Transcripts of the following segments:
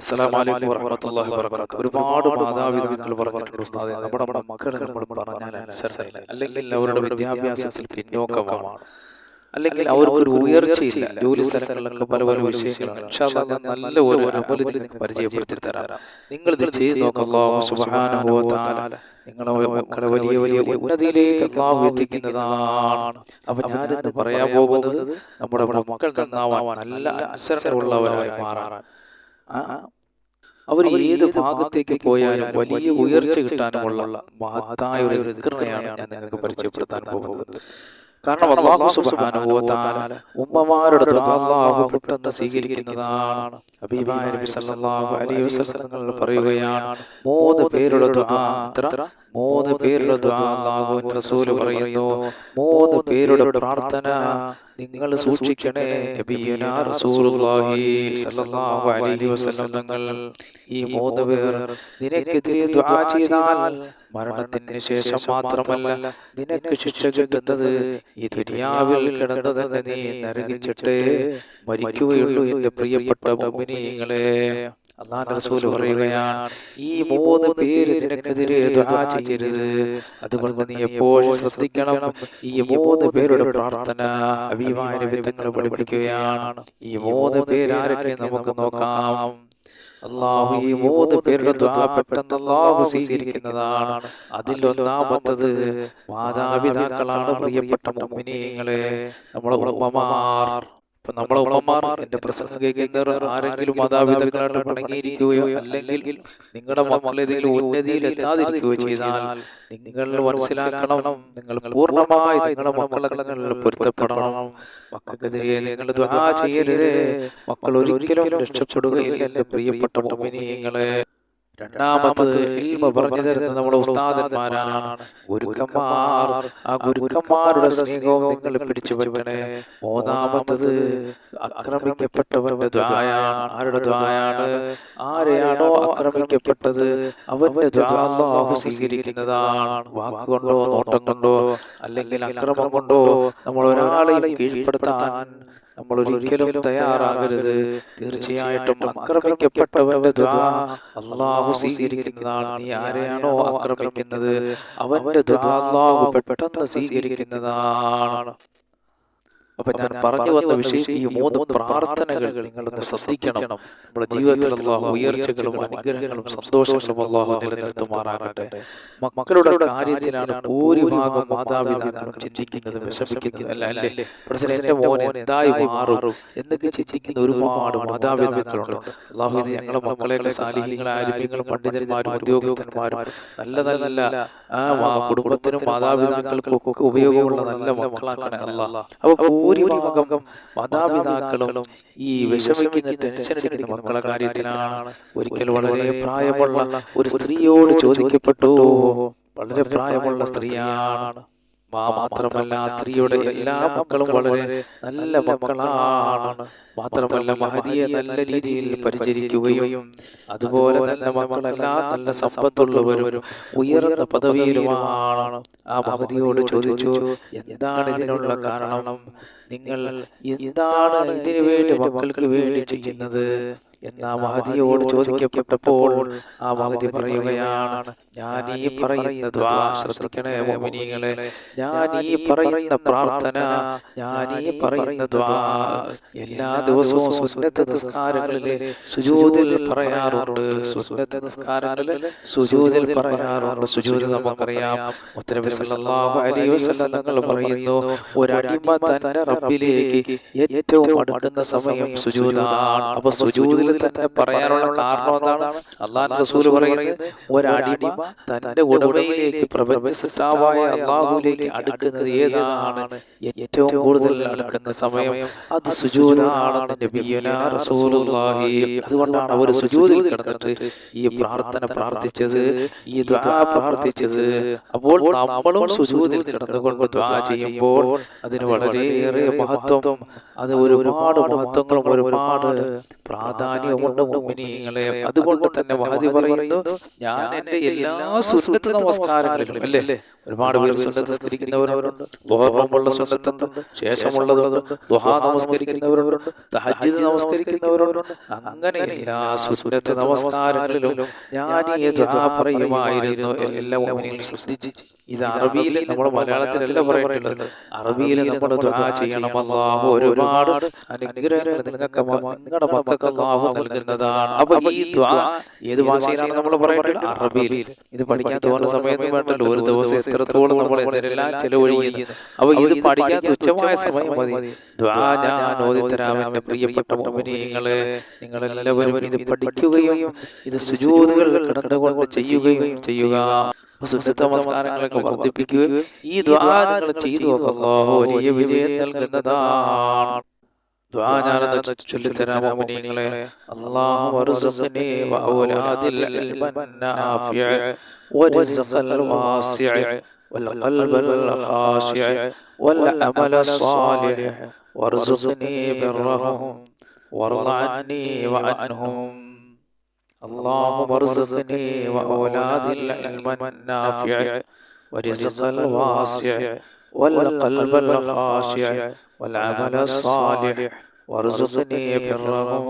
അസ്സലാമലൈക്കും വറഹ്മത്തുള്ളാഹി വബറകാത്ത് ഒരുപാട് മാതാപിതാക്കൾ പറഞ്ഞിട്ടുണ്ട് ഉസ്താദെ. നമ്മുടെ മക്കളെ നമ്മൾ പറഞ്ഞാൽ അനുസരണയില്ല അല്ലെങ്കിൽ അവരുടെ വിദ്യാഭ്യാസത്തിൽ പിന്നോക്കമാണ്. അല്ലെങ്കിൽ അവർക്കൊരു ഉയർച്ചയില്ല. ജോലി സ്ഥലങ്ങളിലൊക്കെ പല പല വിഷയങ്ങളാണ്. ഞാൻ നല്ല ഒരു അമൽ നിങ്ങൾക്ക് പരിചയപ്പെടുത്തി തരാം നിങ്ങൾ ഇത് ചെയ്ത് വ നിങ്ങളെ മക്കളെ വലിയ വലിയ ഉന്നതിയിലേക്ക് അല്ലാഹു എത്തിക്കുന്നതാണ്. അപ്പൊ ഞാനിന്ന് പറയാൻ പോകുന്നത് നമ്മുടെ മക്കൾ നന്നാവാൻ നല്ല അനുസരണയുള്ളവരായി മാറാൻ അവർ ഏത് ഭാഗത്തേക്ക് പോയാലും വലിയ ഉയർച്ച കിട്ടാനുമുള്ള മഹത്തായ ഒരു ദിക്റിനെയാണ് ഞാൻ നിങ്ങൾക്ക് പരിചയപ്പെടുത്താൻ പോകുന്നത്. കാരണം അള്ളാഹു തആല ഉമ്മമാരുടെ അള്ളാഹു പെട്ടെന്ന് സ്വീകരിക്കുന്നതാണ്. ഹബീബായ നബി സല്ലല്ലാഹു അലൈഹി വസല്ലം പറയുകയാണ് മൂന്ന് പേരുടെ ദുആ മൂന്ന് പേരുടെ അല്ലാഹുവിന്റെ റസൂൽ പറയുന്നു മൂന്ന് പേരുടെ പ്രാർത്ഥന നിങ്ങൾ സൂക്ഷിക്കണേ. തങ്ങൾ ഈ മൂന്ന് പേർ നിനക്കെതിരെ ചെയ്താൽ മരണത്തിന് ശേഷം മാത്രമല്ല നിനക്ക് ശിക്ഷ കിട്ടുന്നത് ഈ ദുനിയാവിൽ കിടന്നു തന്നെ നീ നരകിച്ചിട്ട് മരിക്കുകയുള്ളൂ എന്റെ പ്രിയപ്പെട്ട മുഅ്മിനീങ്ങളെ. അള്ളാഹുവിന്റെ റസൂൽ പറയുകയാണ് ഈ മൂന്ന് പേര് നിനക്കെതിരെ ദുആ ചെയ്യരുത്. അതുകൊണ്ട് നീ എപ്പോഴും ശ്രദ്ധിക്കണം. ഈ മൂന്ന് പേരുടെ പ്രാർത്ഥന അഭിമാന വിധങ്ങൾ പഠിപ്പിക്കുകയാണ്. ഈ മൂന്ന് പേരാരൊക്കെ നമുക്ക് നോക്കാം? അള്ളാഹു ഈ മൂന്ന് പേരുടെ ദ്വാ പെട്ടെന്ന് അള്ളാഹു സ്വീകരിക്കുന്നതാണ്. അതിൽ ഒന്നാമത്തത് മാതാപിതാക്കളാണ് പ്രിയപ്പെട്ട മുഅ്മിനീങ്ങളെ നമ്മളെ ഉമ്മമാർ. ഇപ്പൊ നമ്മളെ ഉമ്മമാർ എന്റെ പ്രസംഗം കേൾക്കുന്നവർ ആരെങ്കിലും മാതാപിതാക്കളായിട്ട് പിണങ്ങിയിരിക്കുകയോ അല്ലെങ്കിൽ നിങ്ങളുടെ മക്കൾ ഉന്നതിയിൽ എത്താതിരിക്കുകയോ ചെയ്താൽ നിങ്ങൾ മനസ്സിലാക്കണം നിങ്ങൾ പൂർണമായി നിങ്ങളുടെ മക്കളെ പൊരുത്തപ്പെടണം. മക്കൾക്കെതിരെ നിങ്ങൾ ചെയ്യരുത്. മക്കൾ ഒരിക്കലും രക്ഷപ്പെടുകയില്ല എന്റെ പ്രിയപ്പെട്ട മോമിനിയങ്ങളെ. രണ്ടാമത്തത് ഇൽമ പറഞ്ഞു തരുന്ന നമ്മുടെ ഉസ്താദന്മാരാണ്. ഗുരുക്കന്മാർ. ആ ഗുരുക്കന്മാരുടെ സ്നേഹവും നിങ്ങൾ പിടിച്ചു പറ്റണേ മൂന്നാമത്തത് ആക്രമിക്കപ്പെട്ടവന്റെ ദ്വായാണ്. ആരുടെ ദ്വായാണ്? ആരെയാണോ ആക്രമിക്കപ്പെട്ടത്? അവന്റെ ദ്വാഹു സ്വീകരിക്കുന്നതാണ്. വാക്കുകൊണ്ടോ നോട്ടം കൊണ്ടോ അല്ലെങ്കിൽ അക്രമം കൊണ്ടോ നമ്മൾ ഒരാളെയും കീഴ്പ്പെടുത്താൻ നമ്മൾ ഒരിക്കലും തയ്യാറാകരുത്. തീർച്ചയായിട്ടും ആക്രമിക്കപ്പെട്ടവന്റെ അള്ളാഹു സ്വീകരിക്കുന്നതാണ്. നീ ആരെയാണോ ആക്രമിക്കുന്നത്? അവന്റെ അള്ളാഹു പെട്ടെന്ന് സ്വീകരിക്കുന്നതാണ്. അപ്പൊ ഞാൻ പറഞ്ഞു വന്ന വിഷയം ഈ മൂന്ന് പ്രാർത്ഥനകൾ നിങ്ങളൊന്ന് ശ്രദ്ധിക്കണം. നമ്മുടെ ജീവിതത്തിൽ അള്ളാഹു ഉയർച്ചകളും അനുഗ്രഹങ്ങളും സന്തോഷങ്ങളും അള്ളാഹു നിലനിർത്തുമാറാകട്ടെ. മക്കളുടെ കാര്യത്തിലാണ് ഭൂരിഭാഗം മാതാപിതാക്കളും ചിന്തിക്കുന്നത് വിഷമിക്കുന്നത്. അല്ല? അല്ലേ? പ്രശ്നം എന്റെ മോൻ എന്തായി മാറും എന്നൊക്കെ ചിന്തിക്കുന്ന ഒരുപാട് മാതാപിതാക്കളുണ്ട്. അള്ളാഹു ഇത് ഞങ്ങളുടെ മക്കളെയൊക്കെ സാലിഹ്യങ്ങളും ആരോഗ്യങ്ങളും പണ്ഡിതന്മാരും ഉദ്യോഗസ്ഥന്മാരും നല്ല നല്ല കുടുംബത്തിനും മാതാപിതാക്കൾക്കും ഒക്കെ ഉപയോഗമുള്ള നല്ല മക്കളാക്കണേ അല്ല അപ്പൊ ഭൂരിഭാഗം മാതാപിതാക്കളും ഈ വിഷമിക്കുന്ന ടെൻഷൻ അടിക്കുന്ന മക്കളുടെ കാര്യത്തിലാണ് ഒരിക്കൽ വളരെ പ്രായമുള്ള ഒരു സ്ത്രീയോട് ചോദിക്കപ്പെട്ടു. വളരെ പ്രായമുള്ള സ്ത്രീയാണ്. മാത്രമല്ല സ്ത്രീയുടെ എല്ലാ മക്കളും വളരെ നല്ല മക്കളാണ്. മാത്രമല്ല മഹതിയെ നല്ല രീതിയിൽ പരിചരിക്കുകയും അതുപോലെ തന്നെ മക്കളെല്ലാം നല്ല സമ്പത്തുള്ളവരും ഉയർന്ന പദവിയിലുമാണ്. ആ മഹതിയോട് ചോദിച്ചു എന്താണ് ഇതിനുള്ള കാരണം? നിങ്ങൾ എന്താണ് ഇതിനു വേണ്ടി മക്കൾക്ക് വേണ്ടി ചെയ്യുന്നത്? എന്നാ മഹതിയോട് ചോദിക്കപ്പെട്ടപ്പോൾ ആ മഹതി പറയുകയാണ് ഞാൻ ഈ പറയുന്ന ദ്വാ ശ്രദ്ധിക്കണേ മോമിനികളെ. ഞാൻ ഈ പറയുന്ന പ്രാർത്ഥന ഞാൻ ഈ പറയുന്ന ദ്വാ എല്ലാ ദിവസവും സുന്നത്ത് നിസ്കാരങ്ങളിലെ സുജൂദിൽ പറയാറുണ്ട്. സുന്നത്ത് നിസ്കാരങ്ങളിൽ സുജൂദിൽ പറയാറുണ്ട്. സുജൂദ് നമുക്കറിയാം. മുത്തനബി സല്ലല്ലാഹു അലൈഹി വസല്ലം തങ്ങൾ പറയുന്നു ഒരടിമ തന്റെ റബ്ബിലേക്ക് ഏറ്റവും അടുക്കുന്ന സമയം സുജൂദാണ് അപ്പൊ സുജൂദിൽ തന്നെ പറയാനുള്ള കാരണം എന്താണ് അള്ളാഹ് റസൂൽ പറയുന്നത് ഒരടിമ തന്റെ ഉടമയിലേക്ക് പ്രപഞ്ച സൃഷ്ടാവായ അള്ളാഹുലേക്ക് അടുക്കുന്നത് ഏതാണ്? ഏറ്റവും കൂടുതൽ അടുക്കുന്ന സമയം അത് സുജൂതാണെന്ന് നബിയുനാ റസൂലുള്ളാഹി. അതുകൊണ്ടാണ് അവർ സുജൂതിൽ കിടന്നിട്ട് ഈ പ്രാർത്ഥന പ്രാർത്ഥിച്ചത് ഈ ദുആ പ്രാർത്ഥിച്ചത്. അപ്പോൾ നമ്മളും സുജൂതിൽ കിടന്നുകൊണ്ട് ദ്വാ ചെയ്യുമ്പോൾ അതിന് വളരെയേറെ മഹത്വം അത് ഒരുപാട് മഹത്വങ്ങളും ഒരുപാട് പ്രാധാന്യം പ്രാധാന്യമുണ്ട് മുഅ്മിനീങ്ങളെ അതുകൊണ്ട് തന്നെ വാദി പറയുന്നു ഞാൻ എന്റെ എല്ലാ സുന്നത്ത് നമസ്കാരങ്ങളിലും അല്ലേ? ഒരുപാട് പേര് സുന്നത്ത് നമസ്കരിക്കുന്നവരുണ്ട് ദുഹറുമുള്ള സുന്നത്തുണ്ട് ശേഷമുള്ളതുണ്ട് ദുഹാ നമസ്കരിക്കുന്നവരവരുണ്ട് തഹജ്ജുദ് നമസ്കരിക്കുന്നവരവരുണ്ട് അങ്ങനെ എല്ലാ സുന്നത്ത് നമസ്കാരങ്ങളിലും ഞാൻ ഈ ദുആ പറയുമായിരുന്നു എല്ലാ മുഅ്മിനീങ്ങളും ശ്രദ്ധിച്ച്. ഇത് അറബിയിൽ നമ്മൾ മലയാളത്തിലല്ല പറയുന്നത് അറബിയിൽ നമ്മൾ ദുആ ചെയ്യണം. അള്ളാഹു ഒരുപാട് അനുഗ്രഹങ്ങൾ നിങ്ങൾക്ക് നിങ്ങളുടെ മക്കൾക്ക് നൽകുന്നതാണ്. അപ്പൊ ഈ ഏത് ഭാഷയിലാണ് നമ്മൾ പറയുന്നത് അറബിയിൽ ഇത് പഠിക്കാൻ തോന്നുന്ന സമയത്ത് വേണ്ടല്ലോ ഒരു ദിവസം എത്രത്തോളം നമ്മൾ എന്തെല്ലാം ചെലവഴിക്കുന്നത് അപ്പൊ ഇത് പഠിക്കാൻ തുച്ഛമായ സമയം മതി. ദ്വാ ഞാൻ പ്രിയപ്പെട്ട മുഅ്മിനീങ്ങളെ നിങ്ങളെല്ലാവരും ഇത് പഠിക്കുകയും ഇത് സുജൂദുകൾ കിടന്നുകൊണ്ട് ചെയ്യുകയും ചെയ്യുക. നമസ്കാരങ്ങളൊക്കെ വർദ്ധിപ്പിക്കുകയും ഈ ദ്വാ നിങ്ങൾ ചെയ്തു വലിയ വിജയം നൽകുന്നതാണ്. ദ്വാ ഞാനത് ചൊല്ലിത്തരാം മുഅ്മിനീങ്ങളെ അല്ലാഹു വർസുഖ്നി വഔലാദിൽ ഇൽമൻ നാഫിഅ വരിസ്ഖൽ വാസിഅ والقلب الخاشع والعمل الصالح وارزقني برهم وارض عني وعنهم اللهم ارزقني وأولاد العلم النافع ورزق الواسع والقلب الخاشع والعمل الصالح وارزقني برهم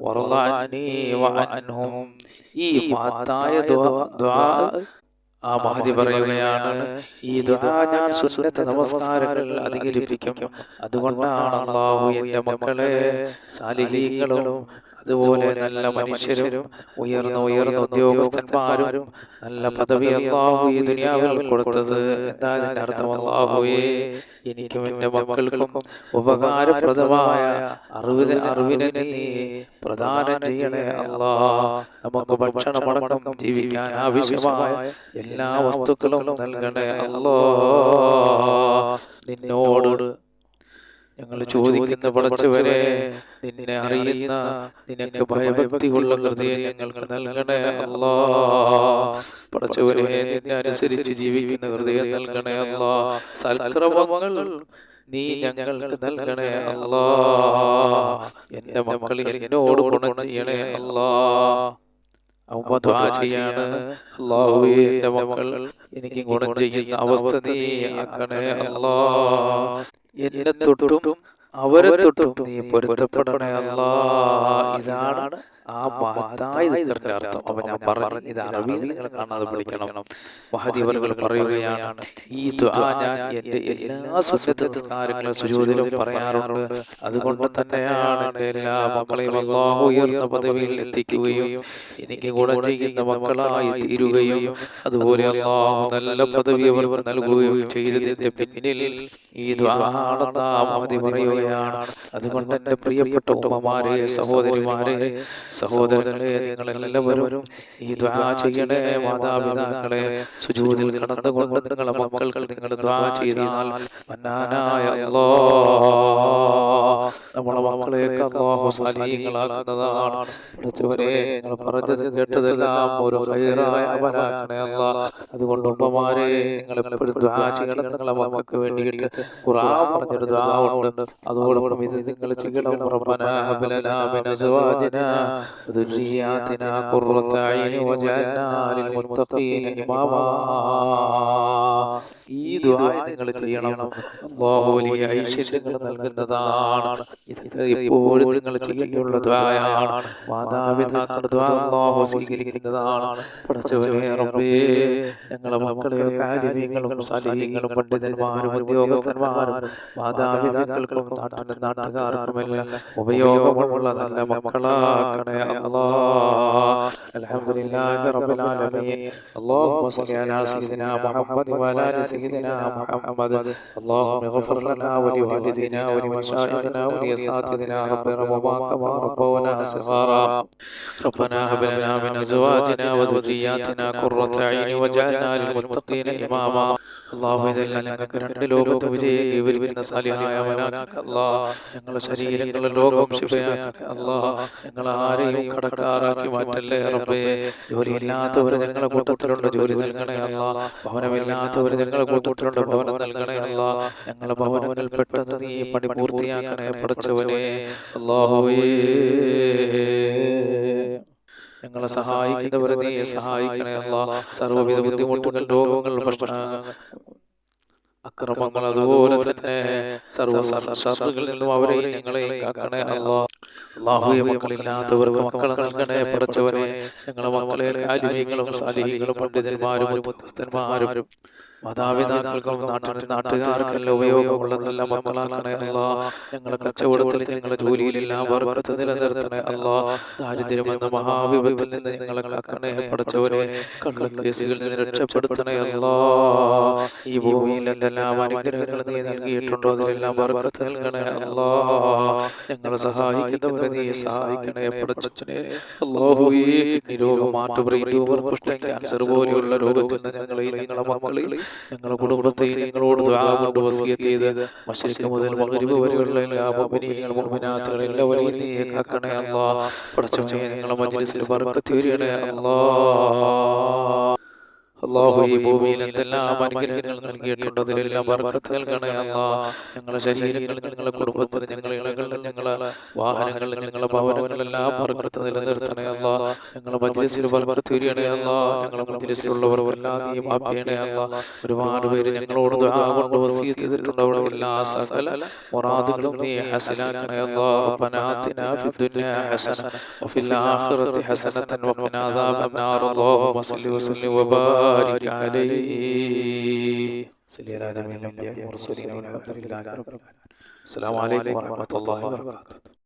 وارض عني وعنهم ഈ മഹത്തായ ദുആ- ദുആ ആ മഹതി പറയുകയാണ് ഈ ദുആ ഞാൻ സുന്നത്ത് നമസ്കാരങ്ങളിൽ അധികരിപ്പിക്കും അതുകൊണ്ടാണ് അള്ളാഹു എൻ്റെ മക്കളെ സാലിഹീങ്ങളും അതുപോലെ നല്ല മനുഷ്യരും ഉയർന്ന ഉയർന്ന ഉദ്യോഗസ്ഥന്മാരും നല്ല പദവി അള്ളാഹു ഈ ദുനിയാവിൽ കൊടുത്തത്. എന്താ അതിന്റെ അർത്ഥം അള്ളാഹുവേ എനിക്കും എന്റെ മക്കൾക്കും ഉപകാരപ്രദമായ അറിവിന് അറിവിനെ നീ പ്രദാനം ചെയ്യണേ അള്ളാഹ നമുക്ക് ഭക്ഷണമടക്കം ജീവിക്കാൻ ആവശ്യമായ എല്ലാ വസ്തുക്കളും നൽകണേ അല്ലോ നിന്നോട് ഞങ്ങൾ ചോദിക്കുന്ന പടച്ചവരെ നിന്നെ അറിയുന്ന നിനക്ക് ഭയഭക്തിയുള്ള ഹൃദയം ഞങ്ങൾക്ക് നൽകണേ അല്ലാ. പടച്ചവരെ നിന്നെ അനുസരിച്ച് ജീവിക്കുന്ന ഹൃദയം നൽകണേ അല്ലാ. സൽക്രമങ്ങൾ നീ ഞങ്ങൾക്ക് നൽകണേ അല്ലാ. എന്റെ മക്കൾ എന്നോട് ഗുണം ചെയ്യണേ അല്ലാ. അവ ദുആ ചെയ്യാണ് എന്റെ മക്കൾ. എനിക്ക് ഗുണം ചെയ്യുന്ന അവസ്ഥ നീ ആക്കണേ അല്ലാ എന്നെ തൊട്ടും അവരെ തൊട്ടും നീ പൊരുത്തപ്പെടണേ അല്ലാ ഇതാണ് ആ മഹത്തായ ദിക്കറിന്റെ അർത്ഥം അപ്പൊ ഞാൻ പറഞ്ഞു ഇത് അറബിയിൽ നിങ്ങൾ കാണാതെ പഠിക്കണം. മഹദീവറുകൾ പറയുകയാണ് ഈ ഞാൻ എന്റെ എല്ലാ സുന്നത്ത് സുജോതിലും പറയാറുണ്ട്. അതുകൊണ്ട് തന്നെയാണ് എന്റെ എല്ലാ മക്കളെയും അള്ളാഹു ഉയർന്ന പദവിയിൽ എത്തിക്കുകയും എനിക്ക് ഗുണം ചെയ്യുന്ന മക്കളായി തീരുകയും അതുപോലെ അള്ളാഹു നല്ല പദവി അവർ നൽകുകയും ചെയ്തതിന്റെ പിന്നിൽ ഈ ദ്വാണെന്ന് മതി പറയുകയാണ്. അതുകൊണ്ട് എന്റെ പ്രിയപ്പെട്ട ഉമ്മമാരെ സഹോദരിമാരെ സഹോദരങ്ങളെ നിങ്ങളെല്ലാവരും ഈ ദ്വാ ചെയ്യണേ മാതാപിതാക്കളെ സുജൂതിൽ കടന്നുകൊണ്ട് നിങ്ങളെ മക്കൾക്ക് നിങ്ങൾ ദ്വാ ചെയ്താൽ മന്നാനായ അല്ലാ നമ്മളെ മക്കളെയൊക്കെ പഠിച്ചവരെ നിങ്ങൾ പറഞ്ഞത് കേട്ടതെല്ലാം ഒരു ഹൈറായ അല്ലാ അതുകൊണ്ട് ഉമ്മമാരെ നിങ്ങൾ എപ്പോഴും ദ്വാ ചെയ്യണം നിങ്ങളെ മക്കൾക്ക് വേണ്ടിയിട്ട്. ഖുർആൻ പറഞ്ഞൊരു ദ്വാ ഉണ്ട്. അതോടൊപ്പം ഇത് നിങ്ങൾ ചെയ്യണം റബ്ബനാ ഹബ് ലനാ മിൻ അസ്വാജിനാ ഖുർറത അയ്നി വജഅൽനാ ലിൽമുത്തഖീന ഇമാമാ ഈ ദുആ നിങ്ങൾ ചെയ്യണം. അല്ലാഹു ഐശ്വര്യങ്ങൾ നൽകുന്നതാണ്. ഇത് നിങ്ങൾ ചെയ്യുകയുള്ള ദുആയാണ്. മാതാപിതാക്കളുടെ ദുആ അല്ലാഹു റബ്ബേ ഞങ്ങളെ മക്കളെ കാര്യങ്ങളും സലീങ്ങളും പണ്ഡിതന്മാരും ഉദ്യോഗസ്ഥന്മാരും മാതാപിതാക്കൾക്കും നാട്ടിലെ നാട്ടുകാർക്കുമെല്ലാം ഉപയോഗമുള്ള നല്ല മക്കളാക്കണേ അല്ലാ. അൽഹംദുലില്ലാഹി റബ്ബിൽ ആലമീൻ. അല്ലാഹുമ്മ മുഹമ്മദ് محمد. اللهم اغفر لنا ولوالدينا ولمشايخنا ولاساتذتنا رب ارحمهما كما ربونا صغارا. ربنا هب لنا من ازواجنا وذرياتنا قرة عين واجعلنا للمتقين إماما. അള്ളാഹു രണ്ട് ഞങ്ങളുടെ ലോകം റബ്ബേ. ജോലിയില്ലാത്തവർ ഞങ്ങളെ കൂട്ടത്തിലുണ്ട് ജോലി നൽകണേ അല്ലാ ഭവനമില്ലാത്തവർ ഞങ്ങളെ കൂട്ടത്തിലുണ്ട് ഭവനം നൽകണേ അല്ലാ ഞങ്ങളെ ഭവനങ്ങളിൽ പെട്ടെന്ന് നീ പണി പൂർത്തിയാക്കണേ പഠിച്ചവനെ. ഞങ്ങളെ സഹായിക്കുന്നവരെ നീ സഹായിക്കണേ അല്ല. സർവവിധ ബുദ്ധിമുട്ടുകൾ രോഗങ്ങൾ അക്രമങ്ങൾ അതുപോലെ തന്നെ സർവ ശത്രുക്കളിൽ നിന്നും അവരെയും ഞങ്ങളെയും കാക്കണേ അല്ല. അള്ളാഹുയെ മക്കളില്ലാത്തവർക്ക് മക്കളെ നൽകണേ പഠിച്ചവനെ ഞങ്ങളെ മക്കളെ ആലിമീങ്ങളും സാലിഹികളും പണ്ഡിതന്മാരും ഉദ്യോഗസ്ഥന്മാരും മാതാപിതാക്കൾക്കും നാട്ടിൽ നാട്ടുകാർക്കെല്ലാം ഉപയോഗമുള്ളതെല്ലാം മക്കളാക്കണേ അല്ലാ. ഞങ്ങളെ കച്ചവടത്തിൽ ഞങ്ങളുടെ ജോലിയിലെല്ലാം. വർഗത്ത് നിലനിർത്തണേ അല്ലാ. ദാരിദ്ര്യം എന്ന മഹാവിപത്തിൽ നിന്ന് ഞങ്ങളെ കാക്കണേ പഠിച്ചവരെ കള്ളക്കേസുകളിൽ നിന്ന് രക്ഷപ്പെടുത്തണേ അല്ലാ. ഈ ഭൂമിയിൽ എന്തെല്ലാം അനുഗ്രഹങ്ങൾ നീ നൽകിയിട്ടുണ്ടോ? അതിലെല്ലാം വർഗത്ത് നൽകണേ അല്ലാ. ഞങ്ങളെ സഹായിക്കുന്നവരെ നീ സഹായിക്കണേ പഠിച്ചനെ അല്ലാഹുവേ രോഗം മാറ്റു ബ്രെയിൻ ട്യൂമർ കുഷ്ഠം ക്യാൻസർ പോലെയുള്ള രോഗത്തിൽ നിന്ന് ഞങ്ങളെ ഞങ്ങളെ മക്കളെയും ഞങ്ങളുടെ കുടുംബത്തെ ഞങ്ങളോട് കൊണ്ട് വസിയത്ത് ചെയ്ത്. മശ്രിക്ക് മുതൽ മഗ്രിബ് വരെയുള്ള എല്ലാ മുഅ്മിനീങ്ങൾ മുഅ്മിനാത്തുകളെ എല്ലാവരെയും നീ കാക്കണേ അല്ലാ പടച്ചവനെ ഞങ്ങളെ മജ്ലിസിൽ ബർക്കത്ത് വരികണേ അല്ലാ അള്ളാഹു ഈ ഭൂമിയിൽ എന്തെല്ലാം അനുഗ്രഹങ്ങൾ നൽകിയിട്ടുണ്ട് അതിലെല്ലാം ബർക്കത്ത് നൽകണേ അല്ലാ. ഞങ്ങളുടെ ശരീരങ്ങളിൽ ഞങ്ങളുടെ കുടുംബത്തിൽ ഞങ്ങളുടെ ഇളകളിൽ ഞങ്ങളുടെ വാഹനങ്ങളിൽ ഞങ്ങളുടെ ഭവനങ്ങളെല്ലാം നിലനിർത്തണേ അല്ലാ. ഞങ്ങളുടെ മജ്ലിസിൽ അല്ലാ. ഞങ്ങളുടെ മജ്ലിസിലുള്ളവർക്കെല്ലാം നീ മാപ്പിയണേ അല്ലാ. ഒരുപാട് പേര് ഞങ്ങളോട് കൊണ്ട് വസീയത്ത് ചെയ്തിട്ടുണ്ട്. അവിടെ എല്ലാ സകല മുറാദുകളും നീ ഹസനാക്കണേ അല്ലാ. റബ്ബനാ ആതിനാ ഫിദ്ദുനിയ ഹസന വഫിൽ ആഖിറതി ഹസനതൻ വഖിനാ അദാബന്നാർ അല്ലാഹുമ്മ സ്വല്ലി വസല്ലി വബാരിക് عليه صلى على جميع الأنبياء والمرسلين والحمد لله رب العالمين السلام عليكم ورحمة الله وبركاته